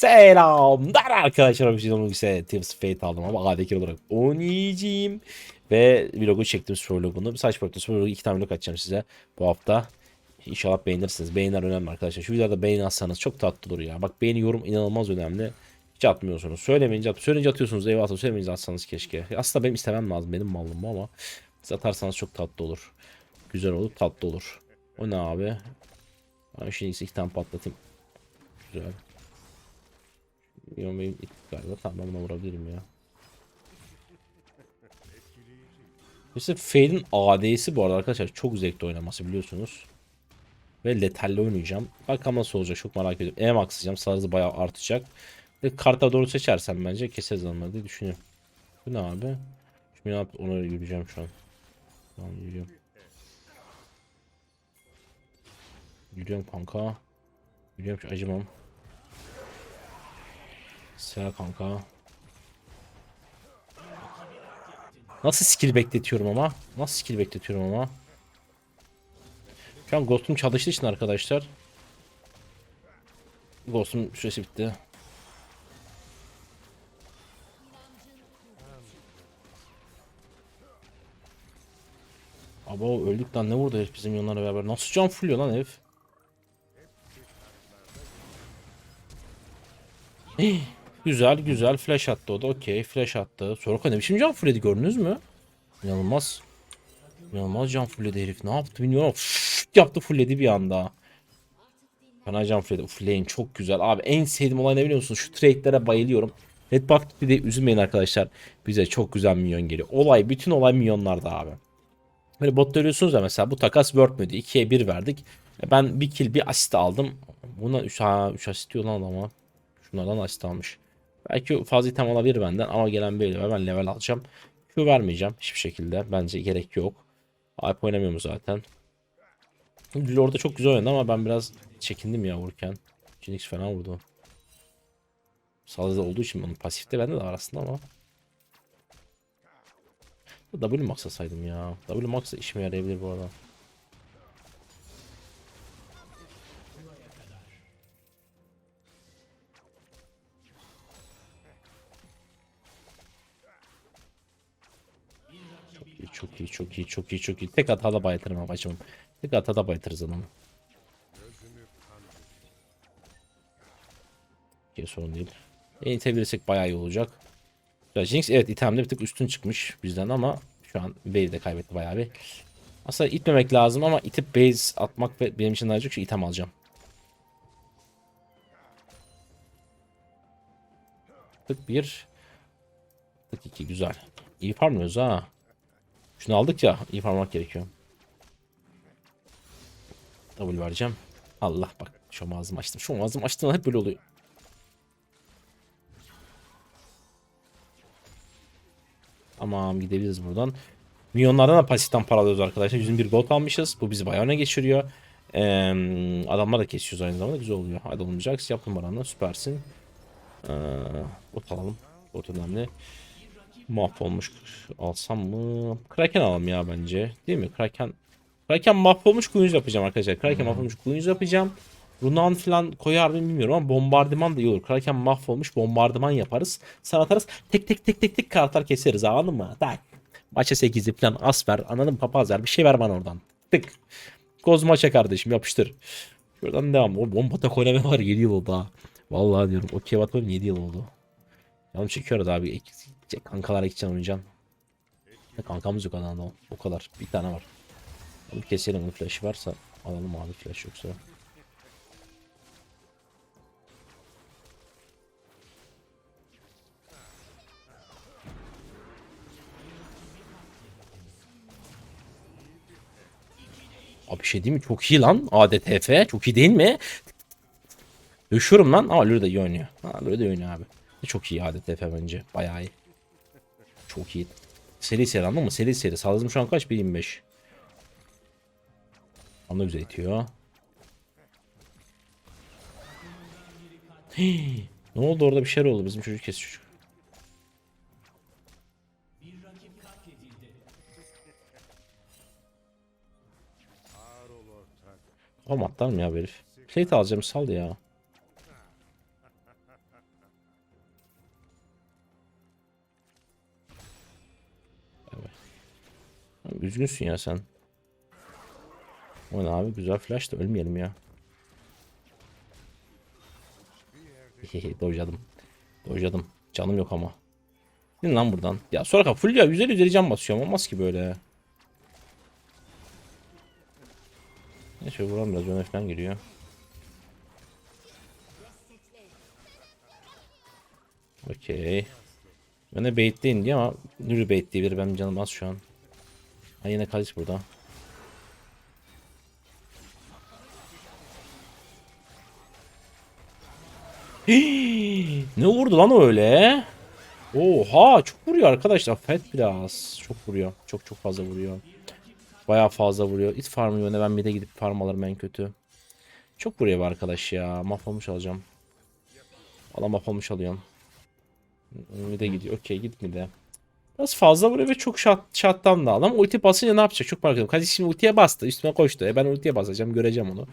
Selamlar arkadaşlar. Bir şey ise Tips Fate aldım ama ADK olarak oynayacağım. Ve vlogu çektim vlogunu. Saç bıraktım vlogu iki tane vlog açacağım size bu hafta. İnşallah beğenirsiniz. Beğeniler önemli arkadaşlar. Şu videoda beğeni atsanız çok tatlı olur ya. Bak beğeni yorum inanılmaz önemli. Hiç atmıyorsunuz. Söylemeyince, at söyleyince atıyorsunuz. Eyvallah söylemeyince atsanız keşke. Aslında benim istemem lazım. Benim malım ama. Siz atarsanız çok tatlı olur. Güzel olur, tatlı olur. O ne abi? Ben şimdi iki tane patlatayım. Güzel. Bilmiyorum benim it galiba. Tamam ben buna vurabilirim ya. Mesela Fade'in AD'si bu arada arkadaşlar çok zevkli oynaması biliyorsunuz. Ve letalli oynayacağım. Bakalım nasıl olacak çok merak ediyorum. E maxlayacağım. Sarızı bayağı artacak. Ve karta doğru seçersem bence keseriz onları diye düşünüyorum. Bu ne abi? Şimdi ne yap ona yürüyeceğim şu an. Tamam yürüyorum. Yürüyorum kanka. Yürüyorum şu acımam. Sıra kanka. Nasıl skill bekletiyorum ama? Nasıl skill bekletiyorum ama? Şu an Ghost'um çalıştığı için arkadaşlar. Ghost'um süresi bitti. Abo öldük lan ne vurdu herif bizim yanlara beraber. Nasıl can fulluyor lan herif? Güzel güzel flash attı o da okey flash attı. Soroka ne biçim can fulledi gördünüz mü? İnanılmaz. İnanılmaz can fulledi herif ne yaptı bilmiyorum. Fıt yaptı fulledi bir anda. Fena can fulledi. Uf lane çok güzel. Abi en sevdiğim olay ne biliyor musunuz? Şu trade'lere bayılıyorum. Red Buff bir de üzülmeyin arkadaşlar. Bize çok güzel minyon geliyor. Olay bütün olay minyonlarda abi. Böyle bot görüyorsunuz ya mesela bu takas work müydü? 2'ye 1 verdik. E, Ben bir kill bir asist aldım. Buna 3 ha 3 asist diyor lan adama. Şunlardan asist almış. Belki fazla item alabilir benden ama gelen böyle ben level alacağım. Q vermeyeceğim hiçbir şekilde. Bence gerek yok. Alp oynamıyorum zaten. Gül orada çok güzel oynadı ama ben biraz çekindim ya vururken. Jinx fena vurdu. Sağlıklı olduğu için onun pasifte bende de var aslında ama. W maxlasaydım ya. W max işime yarayabilir bu arada. Çok iyi, çok iyi, çok iyi. Tek hatada bayatırım abacım. Tek hatada bayatırız adamı. Okey sorun değil. E, itebilirsek bayağı iyi olacak. Jinx evet itemde bir tık üstün çıkmış bizden ama şu an Bale de kaybetti bayağı bir. Aslında itmemek lazım ama itip base atmak benim için daha çok şey item alacağım. Tık bir. Tık iki güzel. İyi farmlıyoruz ha. Şunu aldık ya iyi farmlamak gerekiyor. W vereceğim. Allah bak şu ağzımı açtım. Şu ağzımı açtığımda hep böyle oluyor. Tamam gidebiliriz buradan. Milyonlardan da pasiften para alıyoruz arkadaşlar. 101 gold almışız. Bu bizi bayağı öne geçiriyor. Ee, adamlar da kesiyoruz aynı zamanda. Güzel oluyor. Hadi Jax yaptın bana. Süpersin. Ee, bot alalım. Bot önemli. Mahvolmuş alsam mı? Kraken alalım ya bence. Değil mi? Kraken Kraken mahvolmuş kuyunuz yapacağım arkadaşlar. Kraken mahvolmuş kuyunuz yapacağım. Runan falan koyar mı bilmiyorum ama bombardıman da iyi olur. Kraken mahvolmuş bombardıman yaparız. Sana atarız. Tek tek tek tek tek kartlar keseriz anladın mı? Tak. Maça 8'i falan as ver. Anladın mı? Papaz ver. Bir şey ver bana oradan. Tık. Koz maça kardeşim yapıştır. Şuradan devam. O bomba tak oynamaya var 7 yıl oldu ha. Vallahi diyorum. Okey bakalım 7 yıl oldu. Yanlış çekiyoruz abi. Ek- Kankalara gideceğim oynayacağım. Ya Kankamız yok adamda. O kadar. Bir tane var. Onu keselim. Onun flash'ı varsa alalım abi flash yoksa. Abi şey değil mi? Çok iyi lan. ADTF. Çok iyi değil mi? Düşüyorum lan. Ama Lure de iyi oynuyor. Ha, Lure de iyi oynuyor abi. Çok iyi ADTF bence. Bayağı iyi. Çok iyi. Seri seri anladın mı? Seri seri. Sağladım şu an kaç? 1.25. Onu güzel itiyor. Ne oldu orada bir şeyler oldu. Bizim çocuk kesti çocuk. Kafam atlar mı ya herif? Plate alacağım sal ya. Üzgünsün ya sen. O ne abi güzel flash da ölmeyelim ya. Dojladım. Dojladım. Canım yok ama. Gidin lan buradan. Ya sonra full ya üzeri üzeri can basıyorum. Olmaz ki böyle. Ne şöyle vuran biraz öne falan giriyor. Okey. Öne baitleyin diye ama Nuri bait diye biri benim canım az şu an. Ha yine Kalis burada. Ne vurdu lan öyle? Oha çok vuruyor arkadaşlar. Fet biraz. Çok vuruyor. Çok çok fazla vuruyor. Bayağı fazla vuruyor. It farmı yöne ben bir de gidip farm alırım en kötü. Çok vuruyor bu arkadaş ya. Mahvolmuş alacağım. Valla mahvolmuş alıyorum. Bir de gidiyor. Okey git bir de. Biraz fazla vuruyor ve çok shot, shot'tan da adam. Ulti basınca ne yapacak? Çok merak ediyorum. Kazik şimdi ultiye bastı. Üstüme koştu. E ben ultiye basacağım. Göreceğim onu.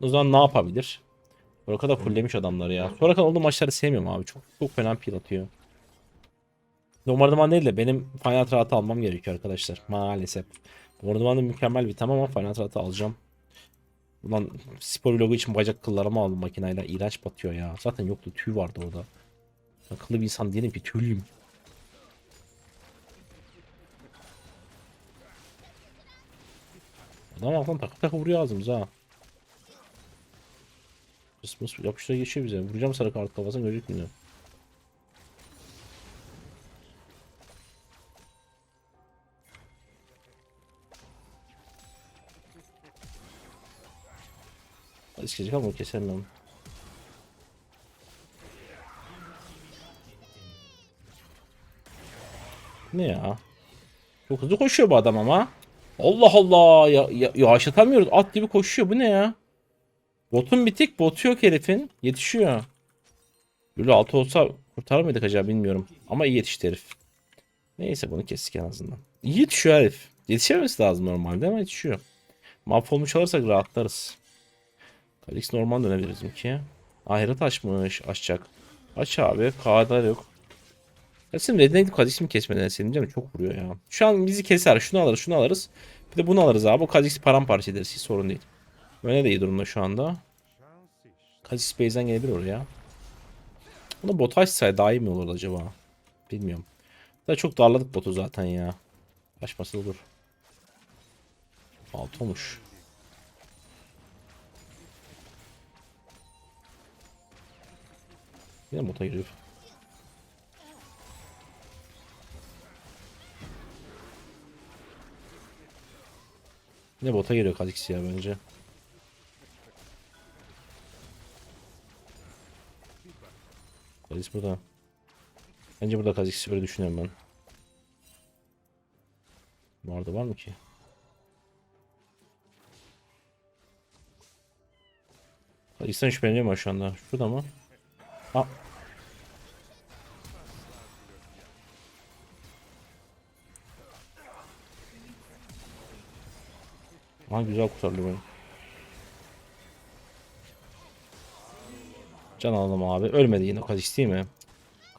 O zaman ne yapabilir? Soraka da fulllemiş adamları ya. Soraka olduğu maçları sevmiyorum abi. Çok çok fena pil atıyor. Bombardıman değil de benim Final Rahat'ı almam gerekiyor arkadaşlar. Maalesef. Bombardıman da mükemmel bir tam ama Final Rahat'ı alacağım. Ulan spor vlogu için bacak kıllarımı aldım makineyle. İğrenç batıyor ya. Zaten yoktu. Tüy vardı orada. Akıllı bir insan değilim ki tüylüyüm. Adam alttan takı takı vuruyor ağzımıza ha. Mıs mıs yapıştıra geçiyor bize. Vuracağım sarı kart kafasına görecek mi? Hadi sikecek ama keserim ben. Ne ya? Çok hızlı koşuyor bu adam ama. Allah Allah ya, ya yavaşlatamıyoruz. At gibi koşuyor. Bu ne ya? Botun bitik. Botu yok herifin. Yetişiyor. Böyle altı olsa kurtarır mıydık acaba bilmiyorum. Ama iyi yetişti herif. Neyse bunu kestik en azından. İyi yetişiyor herif. Yetişememesi lazım normalde ama yetişiyor. Mahvolmuş alırsak rahatlarız. Kalix normal dönebiliriz ki. Ahiret açmış. Açacak. Aç abi. Kağıtlar yok. Ya sen redine gidip Kha'Zix'i mi kesmeden senin canım çok vuruyor ya. Şu an bizi keser. Şunu alırız, şunu alırız. Bir de bunu alırız abi. O Kha'Zix'i paramparça ederiz. Hiç sorun değil. Öyle de iyi durumda şu anda. Kha'Zix base'den gelebilir oraya. Bunu bot açsaydı daha iyi mi olurdu acaba? Bilmiyorum. Da çok darladık botu zaten ya. Açması olur. Alt olmuş. Yine bota giriyor. Yine bota giriyor Kha'Zix ya bence. Kha'Zix burada. Bence burada Kha'Zix'i böyle düşünüyorum ben. Bu var mı ki? Kha'Zix'ten şüpheleniyorum şu anda. Şurada mı? Ha. Ha güzel kurtardı beni. Can alalım abi. Ölmedi yine Kha'Zix değil mi?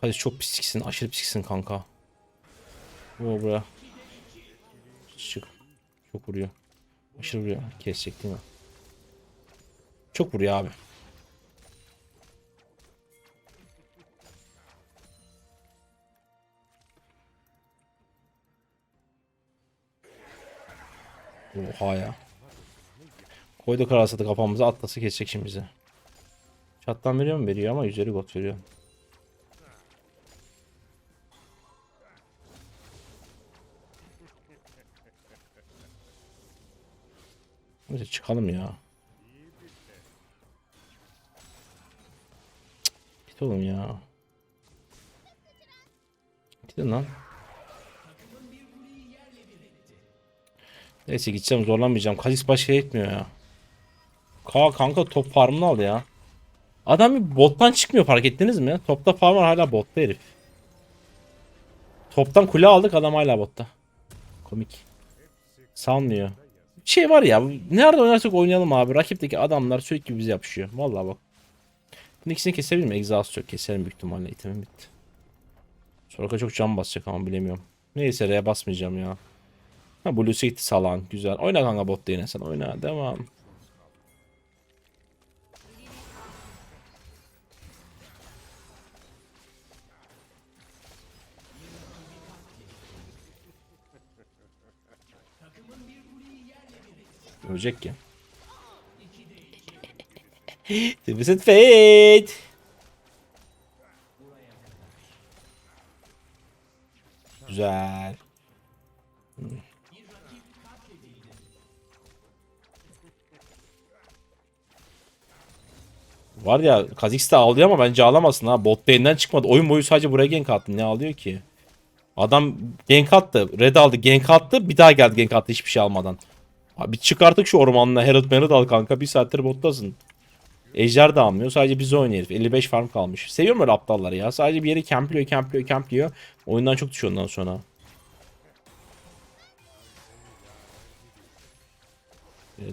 Kha'Zix çok pisliksin. Aşırı pisliksin kanka. O buraya. Çık. Çok vuruyor. Aşırı vuruyor. Kesecek değil mi? Çok vuruyor abi. Oha ya. Koyduk arasada kafamıza atlası kesecek şimdi bizi. Çattan veriyor mu? Veriyor ama üzeri got veriyor. Neyse çıkalım ya. Cık, Git oğlum ya. Gidin lan. Neyse gideceğim zorlanmayacağım. Kha'Zix başka etmiyor ya. Ka kanka top farmını al ya. Adam bir bottan çıkmıyor fark ettiniz mi? Topta farm var hala botta herif. Toptan kule aldık adam hala botta. Komik. Salmıyor. Bir şey var ya. Nerede oynarsak oynayalım abi. Rakipteki adamlar sürekli bize yapışıyor. Vallahi bak. Bunun ikisini kesebilir miyim? Exhaust yok. Keserim büyük ihtimalle. İtemim bitti. Soraka çok can basacak ama bilemiyorum. Neyse R'ye basmayacağım ya. Ha Blue'su gitti salan. Güzel. Oyna kanka bot yine sen. Oyna. Devam. Ölecek ki. Twisted Fate. Güzel. Var ya Kha'Zix de ağlıyor ama bence ağlamasın ha. Bot lane'den çıkmadı. Oyun boyu sadece buraya gank attı. Ne ağlıyor ki? Adam gank attı. Red aldı. Gank attı. Bir daha geldi gank attı hiçbir şey almadan. Abi çık artık şu ormanına. Herald Merald al kanka. Bir saattir bottasın. Ejder de almıyor. Sadece biz oynuyor herif. 55 farm kalmış. Seviyorum böyle aptalları ya. Sadece bir yere campliyor, campliyor, campliyor. Oyundan çok düşüyor ondan sonra.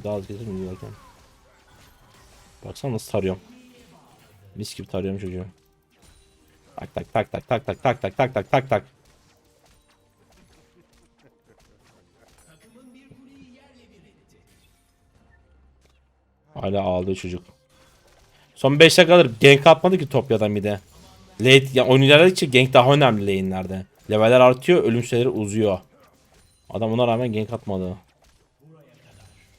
Daha az gelir mi giderken? Baksana nasıl tarıyorum. Mis gibi tarıyorum çocuğu. Tak tak tak tak tak tak tak tak tak tak tak tak. Hala ağlıyor çocuk. Son 5 dakikadır gank atmadı ki Topya'dan bir de. Late, ya oyun ilerledikçe gank daha önemli lane'lerde. Leveller artıyor, ölüm süreleri uzuyor. Adam buna rağmen gank atmadı.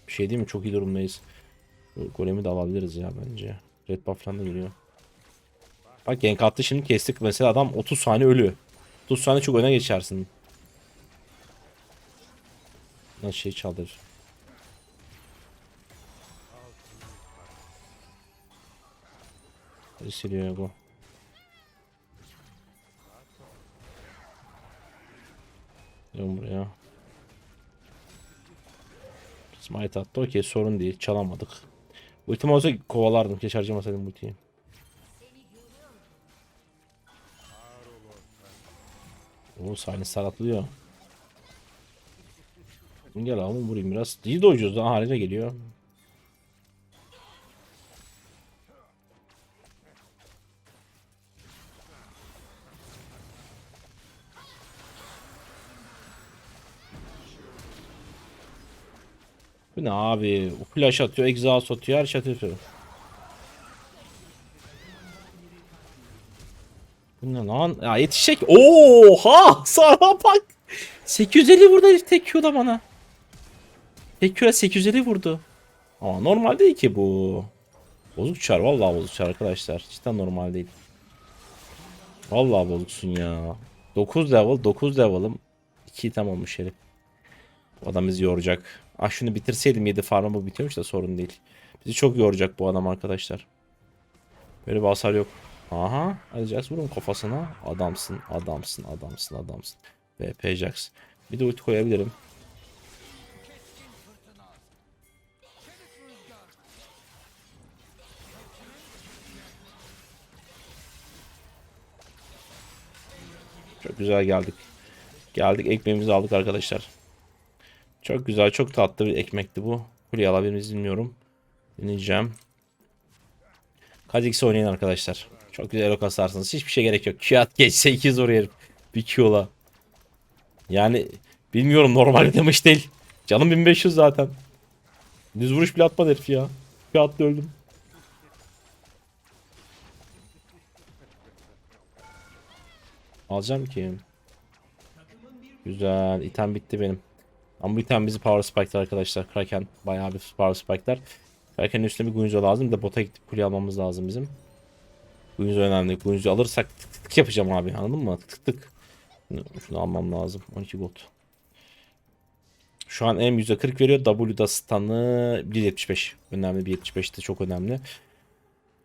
Bir şey değil mi? Çok iyi durumdayız. Golemi de alabiliriz ya bence. Red buff falan da geliyor. Bak gank attı şimdi kestik. Mesela adam 30 saniye ölü. 30 saniye çok öne geçersin. Nasıl şey çaldır. Siliyor bu. Gelin buraya. Smite attı. Okey sorun değil. Çalamadık. Ultim olsa kovalardım. Keşke harcamasaydım ultiyi. Oo sahne saratlıyor. Gel abi vurayım biraz. İyi doyuyoruz daha haline geliyor. Bu ne abi? O flash atıyor, exhaust atıyor, her şey atıyor. Bu ne lan? Ya yetişecek. Oha! Sana bak. 850 vurdu herif tek Q'da bana. Tek Q'da 850 vurdu. Ama normal değil ki bu. Bozuk çar. Vallahi bozuk çar arkadaşlar. Cidden normal değil. Vallahi bozuksun ya. 9 level, 9 level'ım. 2 item olmuş herif. Bu adam bizi yoracak. Ah şunu bitirseydim 7 farmı bu bitiyormuş da sorun değil. Bizi çok yoracak bu adam arkadaşlar. Böyle bir hasar yok. Aha. Hadi Jax vurun kafasına. Adamsın, adamsın, adamsın, adamsın. VP Jax. Bir de ulti koyabilirim. Çok güzel geldik. Geldik ekmeğimizi aldık arkadaşlar. Çok güzel, çok tatlı bir ekmekti bu. Kuleyi alabilir miyiz bilmiyorum. Deneyeceğim. Kha'Zix'i oynayın arkadaşlar. Çok güzel elo kasarsınız. Hiçbir şey gerek yok. Q at geçse 2 zor yerim. Bir Q'la. Yani bilmiyorum normal demiş değil. Canım 1500 zaten. Düz vuruş bile atmadı herif ya. Q attı öldüm. Alacağım ki. Güzel. item bitti benim. Ama bu item bizi power spike'lar arkadaşlar. Kraken bayağı bir power spike'lar. Kraken'in üstüne bir Guinzo lazım. Bir de bota gidip kule almamız lazım bizim. Guinzo önemli. Guinzo alırsak tık tık yapacağım abi. Anladın mı? Tık tık. Şunu, almam lazım. 12 gold. Şu an M %40 veriyor. W'da stun'ı 1.75. Önemli 1.75 de çok önemli.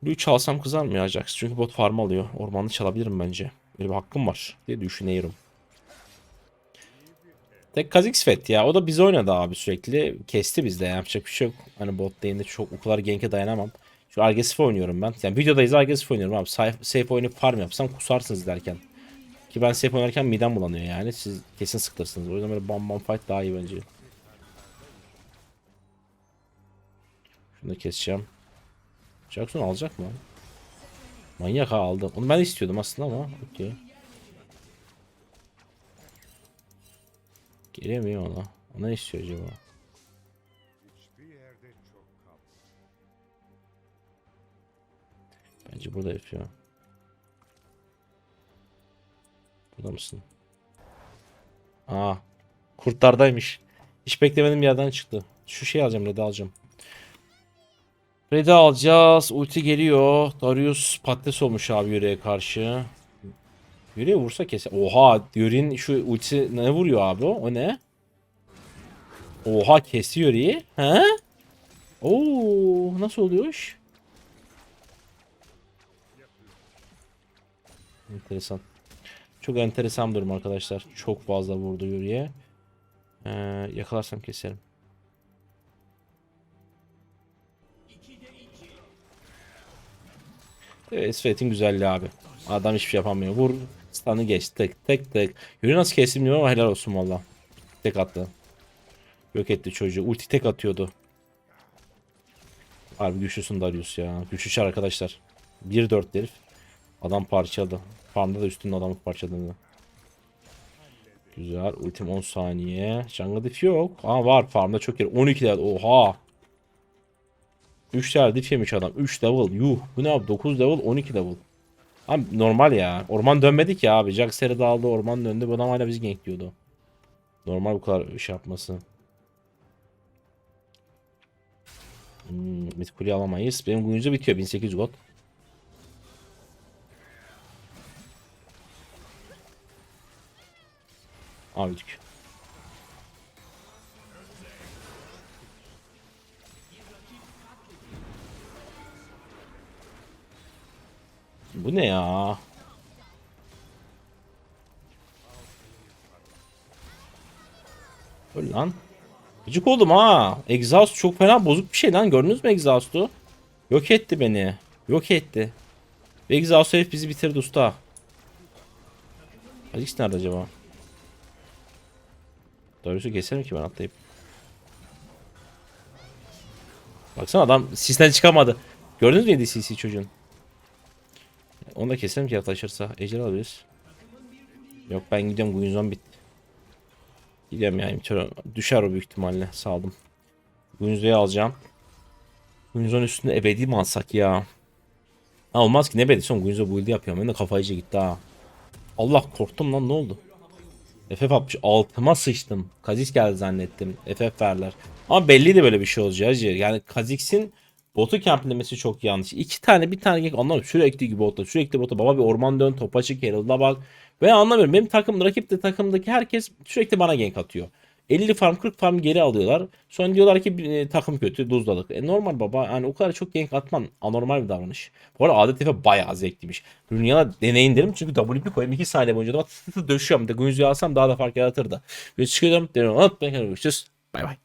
Blue'yu çalsam kızar mı ya? Çünkü bot farm alıyor. Ormanı çalabilirim bence. Böyle bir hakkım var diye düşünüyorum. Tek Kha'Zix Fett ya. O da biz oynadı abi sürekli. Kesti bizde. Yapacak bir şey yok. Hani bot lane'de çok o kadar gank'e dayanamam. Şu agresif oynuyorum ben. Yani videodayız agresif oynuyorum abi. Safe, safe farm yapsam kusarsınız derken. Ki ben safe oynarken midem bulanıyor yani. Siz kesin sıkılırsınız. O yüzden böyle bam bam fight daha iyi bence. Şunu da keseceğim. Jackson alacak mı? Manyak ha aldı. Onu ben istiyordum aslında ama okey. Gelemiyor ona. O ne istiyor acaba? Burada yapıyor. Burada mısın? Aa. Kurtlardaymış. Hiç beklemediğim bir yerden çıktı. Şu şeyi alacağım. Red'i alacağım. Red'i alacağız. Ulti geliyor. Darius patates olmuş abi yüreğe karşı. Yüreğe vursa keser. Oha. Yuri'nin şu ultisi ne vuruyor abi o? O ne? Oha kesiyor Yuri'yi. He? Oo, nasıl oluyor iş? Enteresan. Çok enteresan durum arkadaşlar. Çok fazla vurdu Yuri'ye. Ee, yakalarsam keserim. Evet, Svet'in güzelliği abi. Adam hiçbir şey yapamıyor. Vur. Stun'ı geç. Tek tek tek. Yuri nasıl kestim bilmiyorum ama helal olsun valla. Tek attı. Yok etti çocuğu. Ulti tek atıyordu. Harbi güçlüsün Darius ya. Güçlü arkadaşlar. 1-4 herif. Adam parçaladı. Farmda da üstünde adamı parçaladı. Güzel. Ultim 10 saniye. Jungle diff yok. Aa var. Farmda çok yer. 12 level. Oha. 3 level diff yemiş adam. 3 level. Yuh. Bu ne abi? 9 level 12 level. Abi normal ya. Orman dönmedik ya abi. Jack seri dağıldı. Orman döndü. Bu adam hala bizi gankliyordu. Normal bu kadar iş yapması. Hmm, mid alamayız. Benim günümüzde bitiyor. 1800 gold. Aldık. Bu ne ya? Öl lan. Gıcık oldum ha. Exhaust çok fena bozuk bir şey lan. Gördünüz mü Exhaust'u? Yok etti beni. Yok etti. Ve Exhaust herif bizi bitirdi usta. Alex nerede acaba? Doğrusu keserim ki ben atlayıp. Baksana adam sisten çıkamadı. Gördünüz mü yedi CC çocuğun? Onu da keserim ki yaklaşırsa. Ejder alabiliriz. Yok ben gidiyorum Guinzon bitti. Gidiyorum yani. Düşer o büyük ihtimalle. Saldım. Guinzon'u alacağım. Guinzon üstünde ebedi mi alsak ya? Ha olmaz ki ne ebedi son Guinzon build'i yapıyorum. Ben de kafayıcı gitti ha. Allah korktum lan ne oldu? FF 60 altıma sıçtım. Kazix geldi zannettim. FF verler. Ama belliydi böyle bir şey olacağı. Yani Kazix'in botu kemplemesi çok yanlış. İki tane bir tane gank anlamıyorum. Sürekli gibi botta sürekli botta. Baba bir orman dön topa çık Herald'a bak. Ve anlamıyorum. Benim takım rakip de takımdaki herkes sürekli bana gank atıyor. 50 farm 40 farm geri alıyorlar. Sonra diyorlar ki e, takım kötü duzladık. E normal baba yani o kadar çok gank atman anormal bir davranış. Bu arada ADTF bayağı zevkliymiş. Dünyada deneyin derim çünkü WP koyayım 2 saniye boyunca da tı tı tı döşüyorum. Bir de Guinsoo'yu alsam daha da fark yaratırdı. Ve çıkıyorum. Hop ben görüşürüz. Bay bay.